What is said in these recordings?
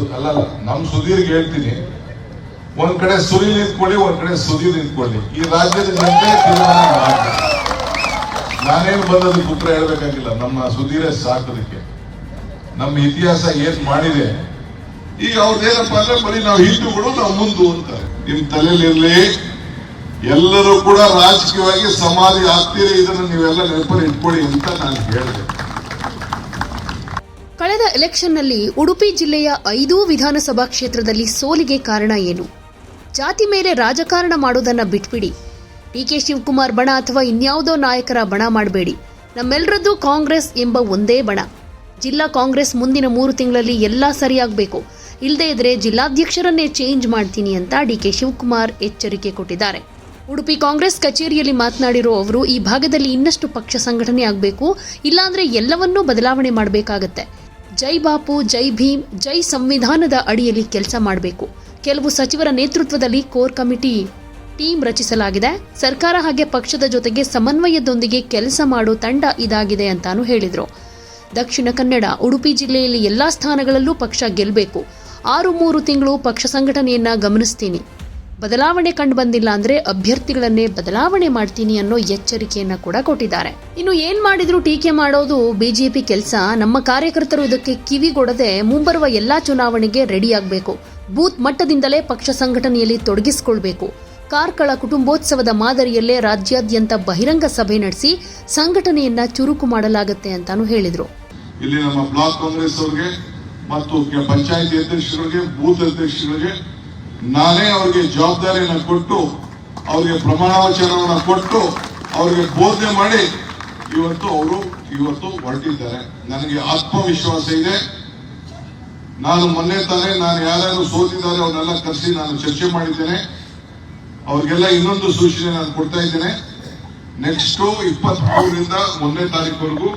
ಸು- ಅಲ್ಲ ಅಲ್ಲ ನಮ್ ಸುಧೀರ್ಗೆ ಹೇಳ್ತೀನಿ. ಒಂದ್ ಕಡೆ ಸುನೀಲ್ ನಿಂತ್ಕೊಳ್ಳಿ, ಒಂದ್ ಕಡೆ ಸುಧೀರ್ ನಿಂತ್ಕೊಳ್ಳಿ. ಈ ರಾಜ್ಯದ ಜನತೆ ತೀರ್ಮಾನ. ನಾನೇನು ಬಂದದಕ್ಕೆ ಉತ್ತರ ಹೇಳ್ಬೇಕಾಗಿಲ್ಲ. ನಮ್ಮ ಸುಧೀರೇ ಸಾಕೋದಕ್ಕೆ ನಮ್ಮ ಇತಿಹಾಸ ಏನ್ ಮಾಡಿದೆ. ಈಗ ಅವ್ರದ್ದೇನಪ್ಪ ಅಂದ್ರೆ ಬರೀ ನಾವು ಹಿಂದೂಗಳು ನಾವು ಮುಂದು ಅಂತಾರೆ. ನಿಮ್ ಇರಲಿ. ಎಲ್ಲರೂ ಕೂಡ ರಾಜಕೀಯವಾಗಿ ಸಮಾಧಿ ಆಗ್ತೀರಿ, ಇದನ್ನು ನೀವೆಲ್ಲ ನೆನಪಲ್ಲಿ ಇಟ್ಕೊಳ್ಳಿ ಅಂತ ನಾನು ಹೇಳಿದೆ. ಕಳೆದ ಎಲೆಕ್ಷನ್ನಲ್ಲಿ ಉಡುಪಿ ಜಿಲ್ಲೆಯ ಐದೂ ವಿಧಾನಸಭಾ ಕ್ಷೇತ್ರದಲ್ಲಿ ಸೋಲಿಗೆ ಕಾರಣ ಏನು? ಜಾತಿ ಮೇಲೆ ರಾಜಕಾರಣ ಮಾಡೋದನ್ನ ಬಿಟ್ಬಿಡಿ. ಡಿ ಕೆ ಶಿವಕುಮಾರ್ ಬಣ ಅಥವಾ ಇನ್ಯಾವುದೋ ನಾಯಕರ ಬಣ ಮಾಡಬೇಡಿ. ನಮ್ಮೆಲ್ಲರದ್ದು ಕಾಂಗ್ರೆಸ್ ಎಂಬ ಒಂದೇ ಬಣ. ಜಿಲ್ಲಾ ಕಾಂಗ್ರೆಸ್ ಮುಂದಿನ ಮೂರು ತಿಂಗಳಲ್ಲಿ ಎಲ್ಲ ಸರಿಯಾಗಬೇಕು. ಇಲ್ಲದೇ ಇದ್ರೆ ಜಿಲ್ಲಾಧ್ಯಕ್ಷರನ್ನೇ ಚೇಂಜ್ ಮಾಡ್ತೀನಿ ಅಂತ ಡಿ ಕೆ ಶಿವಕುಮಾರ್ ಎಚ್ಚರಿಕೆ ಕೊಟ್ಟಿದ್ದಾರೆ. ಉಡುಪಿ ಕಾಂಗ್ರೆಸ್ ಕಚೇರಿಯಲ್ಲಿ ಮಾತನಾಡಿರೋ ಅವರು, ಈ ಭಾಗದಲ್ಲಿ ಇನ್ನಷ್ಟು ಪಕ್ಷ ಸಂಘಟನೆ ಆಗಬೇಕು, ಇಲ್ಲಾಂದ್ರೆ ಎಲ್ಲವನ್ನೂ ಬದಲಾವಣೆ ಮಾಡಬೇಕಾಗತ್ತೆ. ಜೈ ಬಾಪು, ಜೈ ಭೀಮ್, ಜೈ ಸಂವಿಧಾನದ ಅಡಿಯಲ್ಲಿ ಕೆಲಸ ಮಾಡಬೇಕು. ಕೆಲವು ಸಚಿವರ ನೇತೃತ್ವದಲ್ಲಿ ಕೋರ್ ಕಮಿಟಿ ಟೀಮ್ ರಚಿಸಲಾಗಿದೆ. ಸರ್ಕಾರ ಹಾಗೆ ಪಕ್ಷದ ಜೊತೆಗೆ ಸಮನ್ವಯದೊಂದಿಗೆ ಕೆಲಸ ಮಾಡೋ ತಂಡ ಇದಾಗಿದೆ ಅಂತಾನು ಹೇಳಿದರು. ದಕ್ಷಿಣ ಕನ್ನಡ, ಉಡುಪಿ ಜಿಲ್ಲೆಯಲ್ಲಿ ಎಲ್ಲಾ ಸ್ಥಾನಗಳಲ್ಲೂ ಪಕ್ಷ ಗೆಲ್ಲಬೇಕು ಆರು ಮೂರು ತಿಂಗಳು ಪಕ್ಷ ಸಂಘಟನೆಯನ್ನ ಗಮನಿಸ್ತೀನಿ. ಬದಲಾವಣೆ ಕಂಡು ಬಂದಿಲ್ಲ ಅಂದ್ರೆ ಅಭ್ಯರ್ಥಿಗಳನ್ನೇ ಬದಲಾವಣೆ ಮಾಡ್ತೀನಿ ಅನ್ನೋ ಎಚ್ಚರಿಕೆಯನ್ನ ಕೂಡ ಕೊಟ್ಟಿದ್ದಾರೆ. ಇನ್ನು ಏನ್ ಮಾಡಿದ್ರು ಟೀಕೆ ಮಾಡೋದು ಬಿಜೆಪಿ ಕೆಲಸ, ನಮ್ಮ ಕಾರ್ಯಕರ್ತರು ಇದಕ್ಕೆ ಕಿವಿಗೊಡದೆ ಮುಂಬರುವ ಎಲ್ಲಾ ಚುನಾವಣೆಗೆ ರೆಡಿ ಆಗಬೇಕು. ಬೂತ್ ಮಟ್ಟದಿಂದಲೇ ಪಕ್ಷ ಸಂಘಟನೆಯಲ್ಲಿ ತೊಡಗಿಸಿಕೊಳ್ಬೇಕು. ಕಾರ್ಕಳ ಕುಟುಂಬೋತ್ಸವದ ಮಾದರಿಯಲ್ಲೇ ರಾಜ್ಯಾದ್ಯಂತ ಬಹಿರಂಗ ಸಭೆ ನಡೆಸಿ ಸಂಘಟನೆಯನ್ನ ಚುರುಕು ಮಾಡಲಾಗುತ್ತೆ ಅಂತಾನು ಹೇಳಿದ್ರು. ಇಲ್ಲಿ ನಮ್ಮ ಬ್ಲಾಕ್ ಕಾಂಗ್ರೆಸ್ ಅವ್ರಿಗೆ ಮತ್ತು ಪಂಚಾಯತಿ ಅಧ್ಯಕ್ಷರಿಗೆ ಬೂತ್ ಅಧ್ಯಕ್ಷರಿಗೆ ನಾನೇ ಅವ್ರಿಗೆ ಜವಾಬ್ದಾರಿಯನ್ನು ಕೊಟ್ಟು, ಅವರಿಗೆ ಪ್ರಮಾಣ ವಚನವನ್ನು ಕೊಟ್ಟು, ಅವ್ರಿಗೆ ಬೋಧನೆ ಮಾಡಿ ಇವತ್ತು ಅವರು ಇವತ್ತು ಹೊರಟಿದ್ದಾರೆ. ನನಗೆ ಆತ್ಮವಿಶ್ವಾಸ ಇದೆ. ನಾನು ಮೊನ್ನೆ ತಾನೇ ನಾನು ಯಾರ್ಯಾರು ಸೋತಿದ್ದಾರೆ ಅವನ್ನೆಲ್ಲ ಕರೆಸಿ ನಾನು ಚರ್ಚೆ ಮಾಡಿದ್ದೇನೆ. ಅವ್ರಿಗೆಲ್ಲ ಇನ್ನೊಂದು ಸೂಚನೆ ನಾನು ಕೊಡ್ತಾ ಇದ್ದೇನೆ. ನೆಕ್ಸ್ಟು ಇಪ್ಪತ್ಮೂರರಿಂದ ಒಂದನೇ ತಾರೀಕುವರೆಗೂ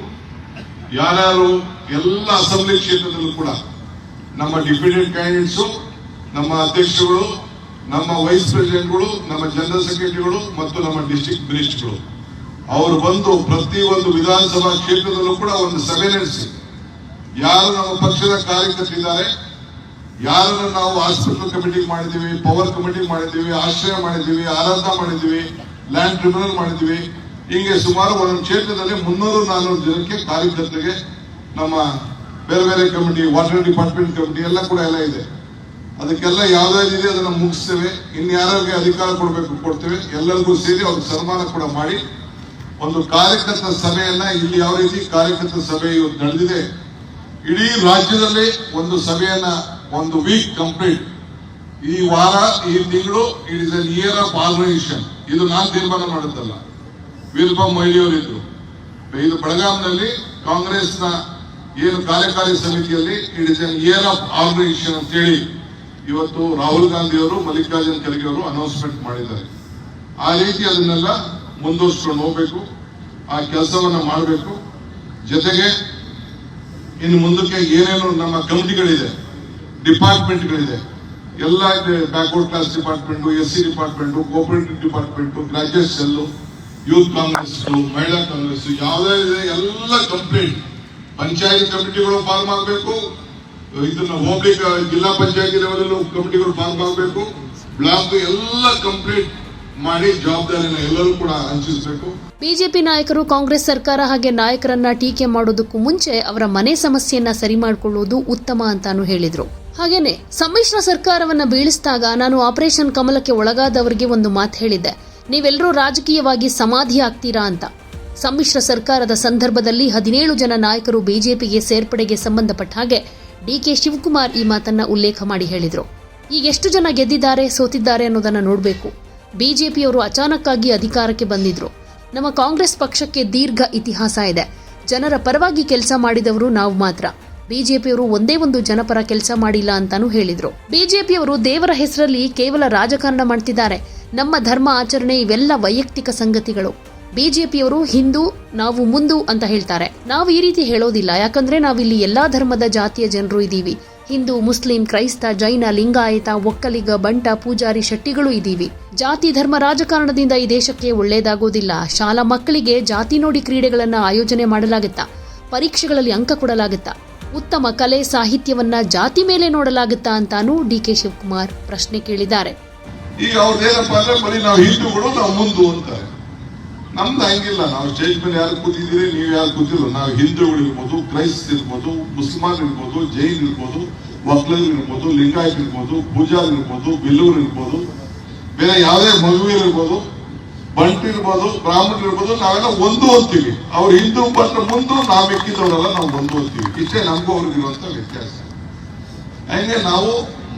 ಯಾರ್ಯಾರು ಎಲ್ಲ ಅಸೆಂಬ್ಲಿ ಕ್ಷೇತ್ರದಲ್ಲೂ ಕೂಡ ನಮ್ಮ ಡಿಪೆಂಡೆಂಟ್ ಕ್ಯಾಂಡಿಡೇಟ್ಸು ನಮ್ಮ ಅಧ್ಯಕ್ಷರುಗಳು, ನಮ್ಮ ವೈಸ್ ಪ್ರೆಸಿಡೆಂಟ್ಗಳು ನಮ್ಮ ಜನರಲ್ ಸೆಕ್ರೆಟರಿಗಳು ಮತ್ತು ನಮ್ಮ ಡಿಸ್ಟ್ರಿಕ್ಟ್ ಮಿನಿಸ್ಟರ್ಗಳು ಅವರು ಬಂದು ಪ್ರತಿ ಒಂದು ವಿಧಾನಸಭಾ ಕ್ಷೇತ್ರದಲ್ಲೂ ಕೂಡ ಒಂದು ಸಭೆ ನಡೆಸಿ. ಯಾರು ನಮ್ಮ ಪಕ್ಷದ ಕಾರ್ಯಕರ್ತರಿದ್ದಾರೆ ಯಾರನ್ನು ನಾವು ಹಾಸ್ಪಿಟಲ್ ಕಮಿಟಿ ಮಾಡಿದ್ದೀವಿ ಪವರ್ ಕಮಿಟಿ ಮಾಡಿದ್ದೀವಿ, ಆಶ್ರಯ ಮಾಡಿದ್ದೀವಿ ಆರಾಧ ಮಾಡಿದ್ದೀವಿ ಲ್ಯಾಂಡ್ ಟ್ರಿಬ್ಯುನಲ್ ಮಾಡಿದ್ದೀವಿ. ಹೀಗೆ ಸುಮಾರು ಒಂದೊಂದು ಕ್ಷೇತ್ರದಲ್ಲಿ ಮುನ್ನೂರು ನಾನ್ನೂರು ಜನಕ್ಕೆ ಕಾರ್ಯಕರ್ತರಿಗೆ ನಮ್ಮ ಬೇರೆ ಬೇರೆ ಕಮಿಟಿ ವಾಟರ್ ಡಿಪಾರ್ಟ್ಮೆಂಟ್ ಕಮಿಟಿ ಎಲ್ಲ ಕೂಡ ಎಲ್ಲ ಇದೆ. ಅದಕ್ಕೆಲ್ಲ ಯಾವ್ದಾವ್ದಿದೆ ಅದನ್ನ ಮುಗಿಸ್ತೇವೆ. ಇನ್ನು ಯಾರಿಗೆ ಅಧಿಕಾರ ಕೊಡಬೇಕು ಕೊಡ್ತೇವೆ. ಎಲ್ಲರಿಗೂ ಸೇರಿ ಅವ್ರಿಗೆ ಸನ್ಮಾನ ಕೂಡ ಮಾಡಿ. ಒಂದು ಕಾರ್ಯಕರ್ತ ಸಭೆಯನ್ನ ಇಲ್ಲಿ ಯಾವ ರೀತಿ ಕಾರ್ಯಕರ್ತ ಸಭೆ ನಡೆದಿದೆ. ಇಡೀ ರಾಜ್ಯದಲ್ಲಿ ಒಂದು ಸಭೆಯನ್ನ ಒಂದು ವೀಕ್ ಕಂಪ್ಲೀಟ್ ಈ ವಾರ, ಈ ತಿಂಗಳು it is an year of organisation ಇದು ನಾನು ತೀರ್ಮಾನ ಮಾಡುತ್ತಲ್ಲ ವೀರಪ್ಪ ಮೊಯ್ಲಿಯವರು ಇದ್ರು ಇದು ಬೆಳಗಾಂನಲ್ಲಿ ಕಾಂಗ್ರೆಸ್ನ ಏನು ಕಾರ್ಯಕಾರಿ ಸಮಿತಿಯಲ್ಲಿ it is an year of organisation ಅಂತೇಳಿ ಇವತ್ತು ರಾಹುಲ್ ಗಾಂಧಿ ಅವರು ಮಲ್ಲಿಕಾರ್ಜುನ್ ಖರ್ಗೆ ಅವರು ಅನೌನ್ಸ್ಮೆಂಟ್ ಮಾಡಿದ್ದಾರೆ. ಆ ರೀತಿ ಅದನ್ನೆಲ್ಲ ಮುಂದುವರಿಸ್ಕೊಂಡು ಹೋಗ್ಬೇಕು. ಆ ಕೆಲಸವನ್ನ ಮಾಡಬೇಕು. ಜೊತೆಗೆ ಇನ್ನು ಮುಂದಕ್ಕೆ ಏನೇನು ನಮ್ಮ ಕಮಿಟಿಗಳಿದೆ, ಡಿಪಾರ್ಟ್ಮೆಂಟ್ಗಳಿದೆ. ಎಲ್ಲ backward class department S C department cooperative department graduate cell youth Congress Mahila Congress ಯಾವುದೇ ಇದೆ, ಎಲ್ಲ ಕಂಪ್ಲೀಟ್ ಪಂಚಾಯತ್ ಕಮಿಟಿಗಳು ಫಾರ್ಮ್ ಆಗಬೇಕು ಇದನ್ನ ಹೋಗ್ಲಿಕ್ಕೆ ಜಿಲ್ಲಾ ಪಂಚಾಯತಿ ಲೆವೆಲ್ ಕಮಿಟಿಗಳು ಫಾರ್ಮ್ ಆಗಬೇಕು ಬ್ಲಾಕ್ ಎಲ್ಲ ಕಂಪ್ಲೀಟ್ ಮಾಡಿ ಜವಾಬ್ದಾರಿನ ಎಲ್ಲರೂ ಕೂಡ ಹಂಚಿಸಬೇಕು. ಬಿಜೆಪಿ ನಾಯಕರು ಕಾಂಗ್ರೆಸ್ ಸರ್ಕಾರ ಹಾಗೆ ನಾಯಕರನ್ನ ಟೀಕೆ ಮಾಡೋದಕ್ಕೂ ಮುಂಚೆ ಅವರ ಮನೆ ಸಮಸ್ಯೆಯನ್ನ ಸರಿ ಮಾಡಿಕೊಳ್ಳುವುದು ಉತ್ತಮ ಅಂತಾನು ಹೇಳಿದ್ರು. ಹಾಗೇನೆ ಸಮ್ಮಿಶ್ರ ಸರ್ಕಾರವನ್ನ ಬೀಳಿಸಿದಾಗ ನಾನು ಆಪರೇಷನ್ ಕಮಲಕ್ಕೆ ಒಳಗಾದವರಿಗೆ ಒಂದು ಮಾತು ಹೇಳಿದ್ದೆ. ನೀವೆಲ್ಲರೂ ರಾಜಕೀಯವಾಗಿ ಸಮಾಧಿ ಆಗ್ತೀರಾ ಅಂತ. ಸಮ್ಮಿಶ್ರ ಸರ್ಕಾರದ ಸಂದರ್ಭದಲ್ಲಿ ಹದಿನೇಳು ಜನ ನಾಯಕರು ಬಿಜೆಪಿಗೆ ಸೇರ್ಪಡೆಗೆ ಸಂಬಂಧಪಟ್ಟ ಹಾಗೆ ಡಿಕೆ ಶಿವಕುಮಾರ್ ಈ ಮಾತನ್ನ ಉಲ್ಲೇಖ ಮಾಡಿ ಹೇಳಿದರು. ಈಗ ಎಷ್ಟು ಜನ ಗೆದ್ದಿದ್ದಾರೆ, ಸೋತಿದ್ದಾರೆ ಅನ್ನೋದನ್ನ ನೋಡಬೇಕು. ಬಿಜೆಪಿಯವರು ಅಚಾನಕ್ಕಾಗಿ ಅಧಿಕಾರಕ್ಕೆ ಬಂದಿದ್ರು. ನಮ್ಮ ಕಾಂಗ್ರೆಸ್ ಪಕ್ಷಕ್ಕೆ ದೀರ್ಘ ಇತಿಹಾಸ ಇದೆ. ಜನರ ಪರವಾಗಿ ಕೆಲಸ ಮಾಡಿದವರು ನಾವು ಮಾತ್ರ. ಬಿಜೆಪಿಯವರು ಒಂದೇ ಒಂದು ಜನಪರ ಕೆಲಸ ಮಾಡಿಲ್ಲ ಅಂತಾನೂ ಹೇಳಿದ್ರು. ಬಿಜೆಪಿಯವರು ದೇವರ ಹೆಸರಲ್ಲಿ ಕೇವಲ ರಾಜಕಾರಣ ಮಾಡ್ತಿದ್ದಾರೆ. ನಮ್ಮ ಧರ್ಮ ಆಚರಣೆ ಇವೆಲ್ಲ ವೈಯಕ್ತಿಕ ಸಂಗತಿಗಳು. ಬಿಜೆಪಿಯವರು ಹಿಂದೂ, ನಾವು ಮುಂದು ಅಂತ ಹೇಳ್ತಾರೆ. ನಾವು ಈ ರೀತಿ ಹೇಳೋದಿಲ್ಲ. ಯಾಕಂದ್ರೆ ನಾವಿಲ್ಲಿ ಎಲ್ಲಾ ಧರ್ಮದ ಜಾತಿಯ ಜನರು ಇದ್ದೀವಿ. ಹಿಂದೂ, ಮುಸ್ಲಿಂ, ಕ್ರೈಸ್ತ, ಜೈನ, ಲಿಂಗಾಯತ, ಒಕ್ಕಲಿಗ, ಬಂಟ, ಪೂಜಾರಿ, ಶೆಟ್ಟಿಗಳು ಇದ್ದೀವಿ. ಜಾತಿ, ಧರ್ಮ, ರಾಜಕಾರಣದಿಂದ ಈ ದೇಶಕ್ಕೆ ಒಳ್ಳೆಯದಾಗೋದಿಲ್ಲ ಶಾಲಾ ಮಕ್ಕಳಿಗೆ ಜಾತಿ ನೋಡಿ ಕ್ರೀಡೆಗಳನ್ನು ಆಯೋಜನೆ ಮಾಡಲಾಗುತ್ತಾ? ಪರೀಕ್ಷೆಗಳಲ್ಲಿ ಅಂಕ ಕೊಡಲಾಗುತ್ತಾ? ಉತ್ತಮ ಕಲೆ, ಸಾಹಿತ್ಯವನ್ನ ಜಾತಿ ಮೇಲೆ ನೋಡಲಾಗುತ್ತಾ ಅಂತಾನೂ ಡಿಕೆ ಶಿವಕುಮಾರ್ ಪ್ರಶ್ನೆ ಕೇಳಿದ್ದಾರೆ. ಈಗ ಅವ್ರದ್ದೇನಪ್ಪ ಅಂದ್ರೆ, ಬರೀ ನಾವು ಹಿಂದೂಗಳು ನಾವು ಮುಂದು ಅಂತಾರೆ ನಮ್ದು ಹಂಗಿಲ್ಲ. ನಾವು ಸ್ಟೇಜ್ ಮೇಲೆ ಯಾರು ಕೂತಿದ್ದೀರಿ, ನೀವು ಯಾರು ಕೂತಿಲ್ಲ. ನಾವು ಹಿಂದೂಗಳು ಇರ್ಬೋದು, ಕ್ರೈಸ್ತ ಇರ್ಬೋದು ಮುಸ್ಲ್ಮಾನ್ ಇರ್ಬೋದು, ಜೈನ್ ಇರ್ಬೋದು ಒಕ್ಲರ್ ಇರ್ಬೋದು, ಲಿಂಗಾಯತ್ ಇರ್ಬೋದು ಪೂಜಾರ್ ಇರ್ಬೋದು, ಬಿಲ್ಲೂರ್ ಇರ್ಬೋದು, ಬೇರೆ ಯಾವುದೇ ಮಗುವೀರ್ ಇರ್ಬೋದು, ಬಂಟ್ ಇರ್ಬೋದು ಬ್ರಾಹ್ಮಣ ಇರ್ಬೋದು, ನಾವೆಲ್ಲ ಒಂದು ಅಂತೀವಿ ಅವ್ರು ಹಿಂದೂ ಬಂದ್ರೆ ಮುಂದೆ ನಾವು ಮೆಕ್ಕಿದವರೆಲ್ಲ ನಾವು ಒಂದು ಅಂತೀವಿ ಇಷ್ಟೇ ನಮಗೂ ಅವ್ರಿಗೆ ಇರುವಂತ ವ್ಯತ್ಯಾಸ. ಹಂಗೆ ನಾವು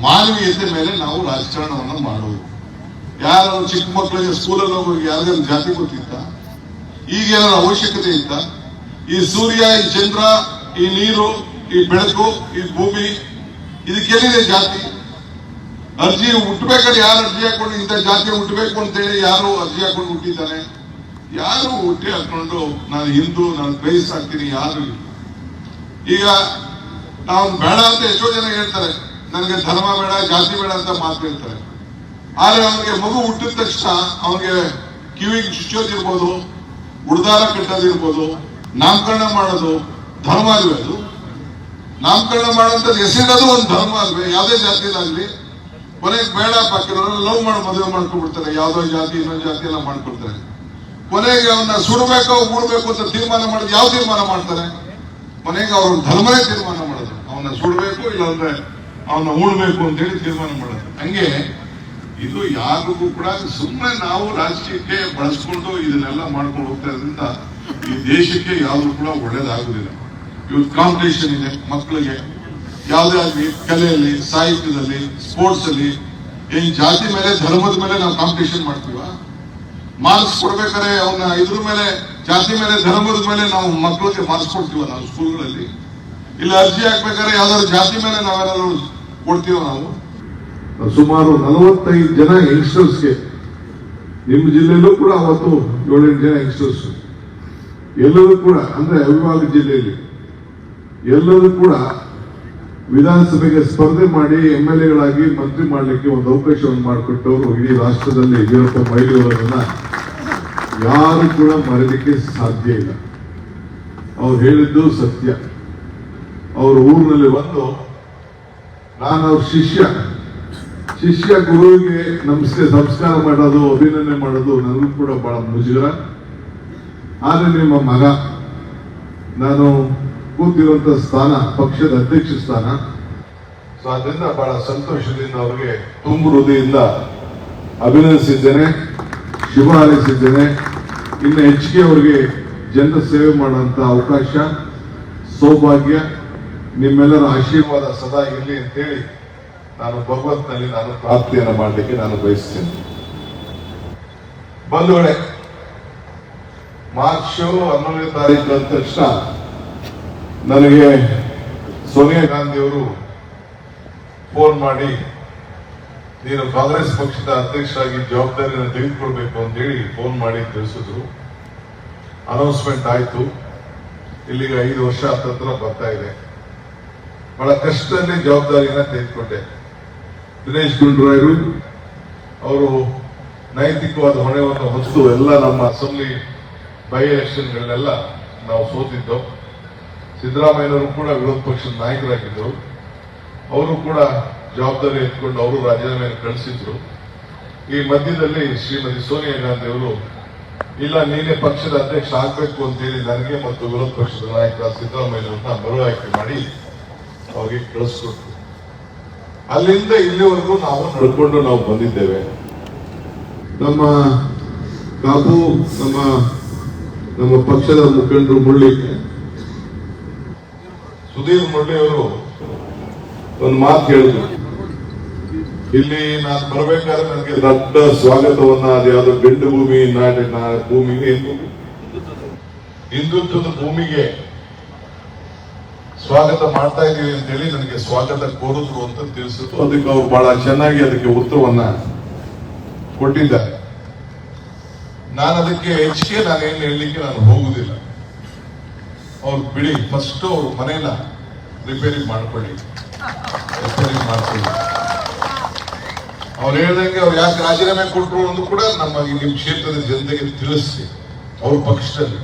ಮಾನವೀಯತೆ ಮೇಲೆ ನಾವು ರಾಜಕಾರಣವನ್ನು ಮಾಡೋದು ಯಾರು ಚಿಕ್ಕ ಮಕ್ಕಳಿಗೆ ಸ್ಕೂಲಲ್ಲಿ ಹೋಗಿ ಯಾರಿಗಾದ್ರು ಜಾತಿ ಗೊತ್ತಿತ್ತ ಈಗ ಏನಾದ್ರು ಅವಶ್ಯಕತೆ ಇತ್ತ ಈ ಸೂರ್ಯ, ಈ ಚಂದ್ರ, ಈ ನೀರು, ಈ ಬೆಳಕು, ಈ ಭೂಮಿ, ಇದಕ್ಕೆಲ್ಲಿದೆ ಜಾತಿ? ಅರ್ಜಿ ಹುಟ್ಟಬೇಕಾದ್ರೆ ಯಾರು ಅರ್ಜಿ ಹಾಕೊಂಡು ಇಂಥ ಜಾತಿ ಹುಟ್ಟಬೇಕು ಅಂತೇಳಿ ಯಾರು ಅರ್ಜಿ ಹಾಕೊಂಡು ಹುಟ್ಟಿದ್ದಾನೆ ಯಾರು ಹುಟ್ಟಿ ಹಾಕೊಂಡು ನಾನು ಹಿಂದೂ, ನಾನು ಕ್ರೈಸ್ ಹಾಕ್ತೀನಿ ಯಾರು. ಈಗ ನಾವು ಬೇಡ ಅಂತ ಎಷ್ಟೋ ಜನ ಹೇಳ್ತಾರೆ. ನನಗೆ ಧರ್ಮ ಬೇಡ, ಜಾತಿ ಬೇಡ ಅಂತ ಮಾತು ಹೇಳ್ತಾರೆ. ಆದ್ರೆ ಅವನಿಗೆ ಮಗು ಹುಟ್ಟಿದ ತಕ್ಷಣ ಅವನಿಗೆ ಕಿವಿಗೆ ಚುಚ್ಚೋದಿರ್ಬೋದು ಉಡ್ದಾರ ಕಟ್ಟೋದಿರ್ಬೋದು ನಾಮಕರಣ ಮಾಡೋದು ಧರ್ಮ ಅಲ್ವೇ ಅದು? ನಾಮಕರಣ ಮಾಡೋಂಥದ್ದು ಹೆಸರಿಡೋದು ಒಂದು ಧರ್ಮ ಅಲ್ವೇ? ಯಾವುದೇ ಆಗಲಿ ಕೊನೆಗೆ ಬೇಡ ಕೆಲವರು ಲವ್ ಮಾಡಿ, ಮದುವೆ ಮಾಡ್ಕೊಂಡ್ಬಿಡ್ತಾರೆ. ಯಾವ್ದೋ ಜಾತಿ, ಇನ್ನೊಂದು ಜಾತಿ ಎಲ್ಲ ಮಾಡ್ಕೊಡ್ತಾರೆ. ಕೊನೆಗೆ ಅವನ್ನ ಸುಡಬೇಕೋ, ಉಡ್ಬೇಕು ಅಂತ ತೀರ್ಮಾನ ಮಾಡೋದು ಯಾವ ತೀರ್ಮಾನ ಮಾಡ್ತಾರೆ? ಕೊನೆಗೆ ಅವ್ರ ಧರ್ಮನೇ ತೀರ್ಮಾನ ಮಾಡೋದು. ಅವನ್ನ ಸುಡಬೇಕು, ಇಲ್ಲಾಂದ್ರೆ ಅವನ್ನ ಉಡ್ಬೇಕು ಅಂತ ಹೇಳಿ ತೀರ್ಮಾನ ಮಾಡೋದು. ಹಂಗೆ ಇದು ಯಾರಿಗೂ ಕೂಡ ಸುಮ್ಮನೆ ನಾವು ರಾಜಕೀಯಕ್ಕೆ ಬಳಸ್ಕೊಂಡು ಇದನ್ನೆಲ್ಲ ಮಾಡ್ಕೊಂಡು ಹೋಗ್ತಾ ಈ ದೇಶಕ್ಕೆ ಯಾವ್ದು ಕೂಡ ಒಳ್ಳೇದಾಗುದಿಲ್ಲ. ಇವತ್ತು ಕಾಂಪಿಟೇಷನ್ ಇದೆ ಮಕ್ಕಳಿಗೆ ಯಾವುದೇ ಆಗಲಿ, ಕಲೆಯಲ್ಲಿ, ಸಾಹಿತ್ಯದಲ್ಲಿ ಸ್ಪೋರ್ಟ್ಸ್ ಅಲ್ಲಿ ಏನ್ ಜಾತಿ ಮೇಲೆ, ಧರ್ಮದ ಮೇಲೆ ನಾವು ಕಾಂಪಿಟೇಷನ್ ಮಾಡ್ತೀವ? ಮಾರ್ಕ್ಸ್ ಕೊಡ್ಬೇಕಾದ್ರೆ ಅವನ್ನ ಇದ್ರ ಮೇಲೆ, ಜಾತಿ ಮೇಲೆ, ಧರ್ಮದ ಮೇಲೆ ನಾವು ಮಕ್ಕಳಿಗೆ ಮಾರ್ಕ್ಸ್ ಕೊಡ್ತೀವ ನಾವು ಸ್ಕೂಲ್ಗಳಲ್ಲಿ ಇಲ್ಲ ಅರ್ಜಿ ಹಾಕ್ಬೇಕಾದ್ರೆ ಯಾವ್ದಾದ್ರು ಜಾತಿ ಮೇಲೆ ನಾವೇನಾದ್ರು ಕೊಡ್ತೀವ ನಾವು? ಸುಮಾರು ನಲವತ್ತೈದು ಜನ ಯಂಗ್ಸ್ಟರ್ಸ್ಗೆ ನಿಮ್ಮ ಜಿಲ್ಲೆಯಲ್ಲೂ ಕೂಡ ಅವತ್ತು ಏಳೆಂಟು ಜನ ಯಂಗ್ಸ್ಟರ್ಸ್ ಎಲ್ಲರೂ ಕೂಡ, ಅಂದ್ರೆ ಅವಿಭಾಗ ಜಿಲ್ಲೆಯಲ್ಲಿ. ಎಲ್ಲರೂ ಕೂಡ ವಿಧಾನಸಭೆಗೆ ಸ್ಪರ್ಧೆ ಮಾಡಿ ಎಂ ಎಲ್ ಎಗಳಾಗಿ ಮಂತ್ರಿ ಮಾಡಲಿಕ್ಕೆ ಒಂದು ಅವಕಾಶವನ್ನು ಮಾಡಿಕೊಟ್ಟವರು ಇಡೀ ರಾಷ್ಟ್ರದಲ್ಲಿ ಯಡಿಯೂರಪ್ಪ ಮೊಯ್ಲಿಯವರನ್ನ ಯಾರು ಕೂಡ ಮರೀಲಿಕ್ಕೆ ಸಾಧ್ಯ ಇಲ್ಲ. ಅವ್ರು ಹೇಳಿದ್ದು ಸತ್ಯ. ಅವ್ರ ಊರಿನಲ್ಲಿ ಬಂದು, ನಾನು ಅವ್ರ ಶಿಷ್ಯ. ಶಿಷ್ಯ ಗುರುವಿಗೆ ನಮಸ್ಕಾರ ಸಂಸ್ಕಾರ ಮಾಡೋದು, ಅಭಿನಂದನೆ ಮಾಡೋದು ನನಗೂ ಕೂಡ ಬಹಳ ಮುಜುಗರ. ಆದರೆ ನಿಮ್ಮ ಮಗ, ನಾನು ಕೂತಿರುವಂತ ಸ್ಥಾನ, ಪಕ್ಷದ ಅಧ್ಯಕ್ಷ ಸ್ಥಾನ, ಸೊ ಅದರಿಂದ ಬಹಳ ಸಂತೋಷದಿಂದ ಅವರಿಗೆ ತುಂಬ ಹೃದಯದಿಂದ ಅಭಿನಂದಿಸಿದ್ದೇನೆ, ಶುಭ ಹಾರೈಸಿದ್ದೇನೆ. ಇನ್ನು ಹೆಚ್ಚಿಗೆ ಅವರಿಗೆ ಜನರ ಸೇವೆ ಮಾಡುವಂತ ಅವಕಾಶ, ಸೌಭಾಗ್ಯ, ನಿಮ್ಮೆಲ್ಲರ ಆಶೀರ್ವಾದ ಸದಾ ಇರಲಿ ಅಂತೇಳಿ ನಾನು ಭಗವಂತನಲ್ಲಿ ನಾನು ಪ್ರಾರ್ಥನೆಯನ್ನು ಮಾಡಲಿಕ್ಕೆ ನಾನು ಬಯಸ್ತೇನೆ ಬಂಧುಗಳೇ ಮಾರ್ಚ್ ಹನ್ನೊಂದನೇ ತಾರೀಕು ಅಂದ ತಕ್ಷಣ ನನಗೆ ಸೋನಿಯಾ ಗಾಂಧಿ ಅವರು ಫೋನ್ ಮಾಡಿ ನೀನು ಕಾಂಗ್ರೆಸ್ ಪಕ್ಷದ ಅಧ್ಯಕ್ಷರಾಗಿ ಜವಾಬ್ದಾರಿಯನ್ನು ತೆಗೆದುಕೊಳ್ಬೇಕು ಅಂತ ಹೇಳಿ ಫೋನ್ ಮಾಡಿ ತಿಳಿಸಿದ್ರು. ಅನೌನ್ಸ್ಮೆಂಟ್ ಆಯ್ತು. ಇಲ್ಲಿಗೆ ಐದು ವರ್ಷ ಬರ್ತಾ ಇದೆ. ಬಹಳ ಕಷ್ಟದಲ್ಲಿ ಜವಾಬ್ದಾರಿಯನ್ನು ತೆಗೆದುಕೊಂಡೆ. ದಿನೇಶ್ ಗುಂಡೂರಾಯರು, ಅವರು ನೈತಿಕವಾದ ಹೊಣೆಯನ್ನು ಹೊತ್ತು ಎಲ್ಲ ನಮ್ಮ ಅಸೆಂಬ್ಲಿ ಬೈ ಎಲೆಕ್ಷನ್ಗಳನ್ನೆಲ್ಲ ನಾವು ಸೋತಿದ್ದು ಸಿದ್ದರಾಮಯ್ಯನವರು ಕೂಡ ವಿರೋಧ ಪಕ್ಷದ ನಾಯಕರಾಗಿದ್ದರು. ಅವರು ಕೂಡ ಜವಾಬ್ದಾರಿ ಎತ್ಕೊಂಡು ಅವರು ರಾಜೀನಾಮೆಯನ್ನು ಕಳಿಸಿದ್ರು. ಈ ಮಧ್ಯದಲ್ಲಿ ಶ್ರೀಮತಿ ಸೋನಿಯಾ ಗಾಂಧಿ ಅವರು, ಇಲ್ಲ, ನೀನೇ ಪಕ್ಷದ ಅಧ್ಯಕ್ಷ ಆಗ್ಬೇಕು ಅಂತೇಳಿ ನನಗೆ ಮತ್ತು ವಿರೋಧ ಪಕ್ಷದ ನಾಯಕ ಸಿದ್ದರಾಮಯ್ಯನವರನ್ನ ಮರು ಆಯ್ಕೆ ಮಾಡಿ ಅವರಿಗೆ ಕಳಿಸ್ಕೊಟ್ರು. ಅಲ್ಲಿಂದ ಇಲ್ಲಿವರೆಗೂ ನಾವು ನಡ್ಕೊಂಡು ನಾವು ಬಂದಿದ್ದೇವೆ. ನಮ್ಮ ಕಾಪು ನಮ್ಮ ನಮ್ಮ ಪಕ್ಷದ ಮುಖಂಡರು ಮುರಳಿ. ಸುಧೀರ್ ಮುರಳಿ ಅವರು ಒಂದು ಮಾತು ಹೇಳಿದ್ರು. ಇಲ್ಲಿ ನಾನು ಬರಬೇಕಾದ್ರೆ ನನಗೆ ದೊಡ್ಡ ಸ್ವಾಗತವನ್ನ ಅದ್ಯಾವುದೋ ಗಂಡು ಭೂಮಿ ನಾಡಿನ ನಾ- ಭೂಮಿಗೆ ಹಿಂದುತ್ವದ ಭೂಮಿಗೆ ಸ್ವಾಗತ ಮಾಡ್ತಾ ಇದೀವಿ ಅಂತೇಳಿ ನನಗೆ ಸ್ವಾಗತ ಕೋರಿದ್ರು ಅಂತ ತಿಳಿಸಿದ್ರು. ಅದಕ್ಕೆ ಅವರು ಬಹಳ ಚೆನ್ನಾಗಿ ಅದಕ್ಕೆ ಉತ್ತರವನ್ನ ಕೊಟ್ಟಿದ್ದಾರೆ. ನಾನು ಅದಕ್ಕೆ ಹೆಚ್ಚಿಗೆ ಏನು ಹೇಳಲಿಕ್ಕೆ ನಾನು ಹೋಗುದಿಲ್ಲ ಅವ್ರು ಬಿಡಿ ಫಸ್ಟ್ ಅವ್ರ ಮನೇನ ರಿಪೇರಿ ಮಾಡ್ಕೊಳ್ಳಿ. ರಿಪೇರಿ ಮಾಡ್ಕೊಳ್ಳಿ. ಅವ್ರು ಹೇಳ್ದಂಗೆ ಅವ್ರು ಯಾಕೆ ರಾಜೀನಾಮೆ ಕೊಟ್ಟರು ಅಂತ ಕೂಡ ನಮ್ಮ ಈ ನಿಮ್ಮ ಕ್ಷೇತ್ರದ ಜನತೆಗೆ ತಿಳಿಸಿ ಅವ್ರ ಪಕ್ಷದಲ್ಲಿ.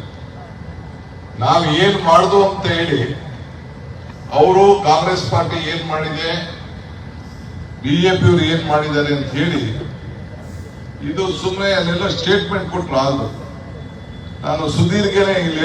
ನಾವು ಏನ್ ಮಾಡ್ದು ಅಂತ ಹೇಳಿ ಅವರು ಕಾಂಗ್ರೆಸ್ ಪಾರ್ಟಿ ಏನ್ ಮಾಡಿದೆ, ಬಿಜೆಪಿಯವರು ಏನ್ ಮಾಡಿದ್ದಾರೆ ಅಂತ ಹೇಳಿ, ಇದು ಸುಮ್ಮನೆ ಅಲ್ಲೆಲ್ಲ ಸ್ಟೇಟ್ಮೆಂಟ್ ಕೊಟ್ರು ಆದ್ರು. ನಾನು ಸುದೀರ್ಘನೇ ಇಲ್ಲಿ